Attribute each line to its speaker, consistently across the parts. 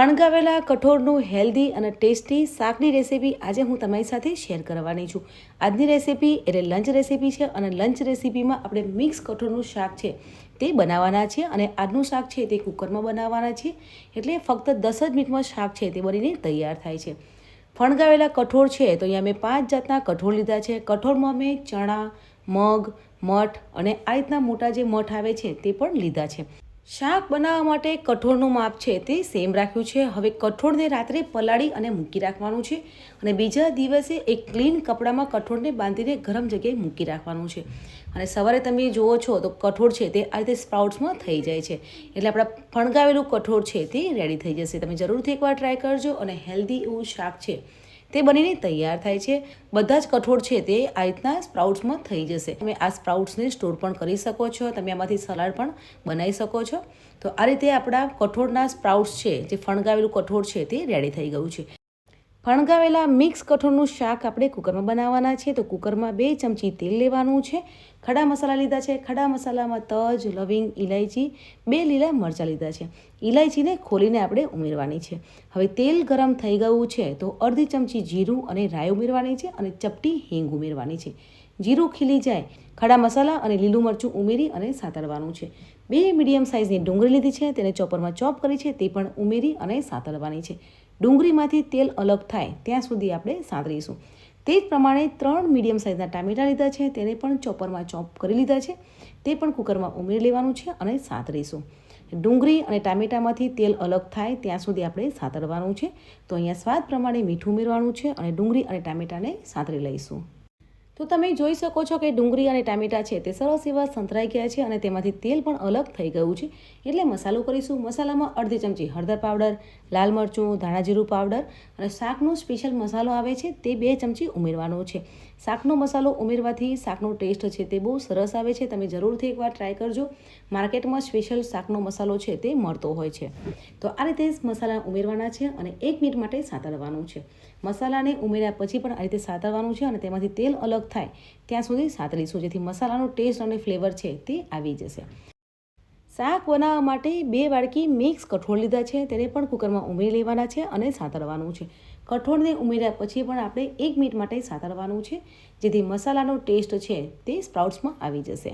Speaker 1: ફણગાવેલા કઠોળનું, હેલ્ધી અને ટેસ્ટી શાકની રેસીપી આજે હું તમારી સાથે શેર કરવાની છું. આજની રેસીપી એટલે લંચ રેસીપી છે અને લંચ રેસીપીમાં આપણે મિક્સ કઠોળનું શાક છે તે બનાવવાના છે અને આજનું શાક છે તે કુકરમાં બનાવવાના છે એટલે ફક્ત દસ જ મિનિટમાં શાક છે તે બનીને તૈયાર થાય છે. ફણગાવેલા કઠોળ છે તો અહીંયા મેં પાંચ જાતના કઠોળ લીધા છે. કઠોળમાં મેં ચણા, મગ, મઠ અને આ રીતના મોટા જે મઠ આવે છે તે પણ લીધા છે. શાક બનાવવા માટે કઠોળનું માપ છે તે સેમ રાખ્યું છે. હવે કઠોળને રાત્રે પલાળી અને મૂકી રાખવાનું છે અને બીજા દિવસે એક ક્લીન કપડામાં કઠોળને બાંધીને ગરમ જગ્યાએ મૂકી રાખવાનું છે. અને સવારે તમે જુઓ છો તો કઠોળ છે તે આ રીતે સ્પ્રાઉટ્સમાં થઈ જાય છે. એટલે આપણા ફણગાવેલું કઠોળ છે તે રેડી થઈ જશે. તમે જરૂરથી એકવાર ટ્રાય કરજો અને હેલ્ધી એવું શાક છે તે બનીને તૈયાર થાય છે. બધા જ કઠોળ છે તે આ રીતના સ્પ્રાઉટ્સમાં થઈ જશે. તમે આ સ્પ્રાઉટ્સને સ્ટોર પણ કરી શકો છો. તમે આમાંથી સલાડ પણ બનાવી શકો છો. તો આ રીતે આપણા કઠોળના સ્પ્રાઉટ્સ છે, જે ફણગાવેલું કઠોળ છે તે રેડી થઈ ગયું છે. ફણગાવેલા મિક્સ કઠોળનું શાક આપણે કુકરમાં બનાવવાના છે, તો કુકરમાં બે ચમચી તેલ લેવાનું છે. ખડા મસાલા લીધા છે. ખડા મસાલામાં તજ, લવિંગ ઇલાયચી બે લીલા મરચાં લીધા છે. ઇલાયચીને ખોલીને આપણે ઉમેરવાની છે. હવે તેલ ગરમ થઈ ગયું છે, તો અડધી ચમચી જીરું અને રાઈ ઉમેરવાની છે અને ચપટી હિંગ ઉમેરવાની છે. જીરું ખીલી જાય ખડા મસાલા અને લીલું મરચું ઉમેરી અને સાતળવાનું છે. બે મીડિયમ સાઇઝની ડુંગળી લીધી છે, તેને ચોપરમાં ચોપ કરી છે, તે પણ ઉમેરી અને સાતળવાની છે. ડુંગળીમાંથી તેલ અલગ થાય ત્યાં સુધી આપણે સાંતળીશું. તે જ પ્રમાણે ત્રણ મીડિયમ સાઇઝના ટામેટાં લીધા છે, તેને પણ ચોપરમાં ચોપ કરી લીધા છે. તે પણ કુકરમાં ઉમેરી લેવાનું છે અને સાંતરીશું ડુંગળી અને ટામેટામાંથી તેલ અલગ થાય ત્યાં સુધી આપણે સાતરવાનું છે. તો અહીંયા સ્વાદ પ્રમાણે મીઠું ઉમેરવાનું છે અને ડુંગળી અને ટામેટાને સાતરી લઈશું. તો તમે જોઈ શકો છો કે ડુંગળી અને ટામેટાં છે તે સરસ એવા સંતરાઈ ગયા છે અને તેમાંથી તેલ પણ અલગ થઈ ગયું છે. એટલે મસાલો કરીશું. મસાલામાં અડધી ચમચી હળદર પાવડર, લાલ મરચું ધાણાજીરું પાવડર અને શાકનો સ્પેશિયલ મસાલો આવે છે તે બે ચમચી ઉમેરવાનો છે. શાકનો મસાલો ઉમેરવાથી શાકનો ટેસ્ટ છે તે બહુ સરસ આવે છે. તમે જરૂરથી એકવાર ટ્રાય કરજો. માર્કેટમાં સ્પેશિયલ શાકનો મસાલો છે તે મળતો હોય છે. તો આ રીતે મસાલા ઉમેરવાના છે અને એક મિનિટ માટે સાતળવાનું છે. મસાલાને ઉમેર્યા પછી પણ આ રીતે સાતરવાનું છે અને તેમાંથી તેલ અલગ થાય ત્યાં સુધી સાતરીશું, જેથી મસાલાનો ટેસ્ટ અને ફ્લેવર છે તે આવી જશે. શાક બનાવવા માટે બે વાડકી મિક્સ કઠોળ લીધા છે, તેને પણ કુકરમાં ઉમેરી લેવાના છે અને સાતરવાનું છે. કઠોળને ઉમેર્યા પછી પણ આપણે એક મિનિટ માટે સાતરવાનું છે, જેથી મસાલાનો ટેસ્ટ છે તે સ્પ્રાઉટ્સમાં આવી જશે.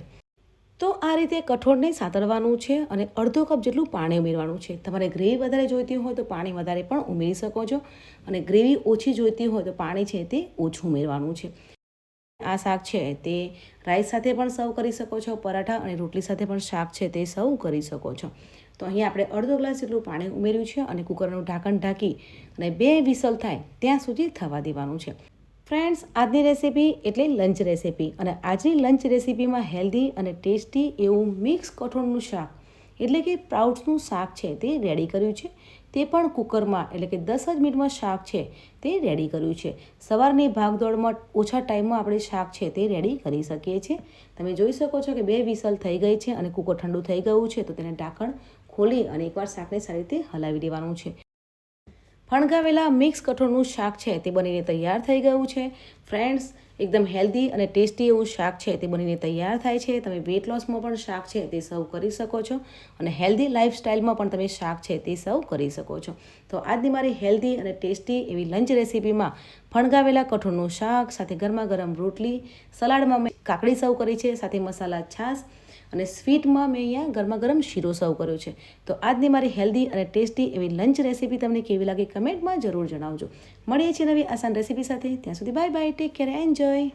Speaker 1: તો આ રીતે કઠોળને સાતળવાનું છે અને અડધો કપ જેટલું પાણી ઉમેરવાનું છે. તમારે ગ્રેવી વધારે જોઈતી હોય તો પાણી વધારે પણ ઉમેરી શકો છો અને ગ્રેવી ઓછી જોઈતી હોય તો પાણી છે તે ઓછું ઉમેરવાનું છે. આ શાક છે તે રાઈસ સાથે પણ સર્વ કરી શકો છો, પરાઠા અને રોટલી સાથે પણ શાક છે તે સર્વ કરી શકો છો. તો અહીંયા આપણે અડધો ગ્લાસ જેટલું પાણી ઉમેર્યું છે અને કુકરનું ઢાંકણ ઢાંકી અને બે વિસલ થાય ત્યાં સુધી થવા દેવાનું છે. ફ્રેન્ડ્સ, આજની રેસીપી એટલે લંચ રેસીપી. અને આજની લંચ રેસીપીમાં હેલ્ધી અને ટેસ્ટી એવું મિક્સ કઠોળનું શાક, એટલે કે પ્રાઉટ્સનું શાક છે તે રેડી કર્યું છે. તે પણ કુકરમાં, એટલે કે દસ જ મિનિટમાં શાક છે તે રેડી કર્યું છે. સવારની ભાગદોડમાં ઓછા ટાઈમમાં આપણે શાક છે તે રેડી કરી શકીએ છીએ. તમે જોઈ શકો છો કે બે વિસલ થઈ ગઈ છે અને કુકર ઠંડુ થઈ ગયું છે, તો તેને ઢાંકણ ખોલી અને એકવાર શાકને સારી રીતે હલાવી દેવાનું છે. ફણગાવેલા મિક્સ કઠોળનું શાક છે તે બનીને તૈયાર થઈ ગયું છે. ફ્રેન્ડ્સ, એકદમ હેલ્ધી અને ટેસ્ટી એવું શાક છે તે બનીને તૈયાર થાય છે. તમે વેટ લોસમાં પણ શાક છે તે સર્વ કરી શકો છો અને હેલ્ધી લાઈફસ્ટાઈલમાં પણ તમે શાક છે તે સર્વ કરી શકો છો. તો આજની મારી હેલ્ધી અને ટેસ્ટી એવી લંચ રેસીપીમાં ફણગાવેલા કઠોળનું શાક, સાથે ગરમા ગરમ રોટલી, સલાડમાં મેં કાકડી સર્વ કરી છે, સાથે મસાલા છાશ અને સ્વીટમાં મેં અહીંયા ગરમા ગરમ શીરો સર્વ કર્યો છે. તો આજની મારી હેલ્ધી અને ટેસ્ટી એવી લંચ રેસીપી તમને કેવી લાગી કમેન્ટમાં જરૂર જણાવજો. મળીએ છીએ નવી આસાન રેસીપી સાથે. ત્યાં સુધી bye bye, take care, enjoy.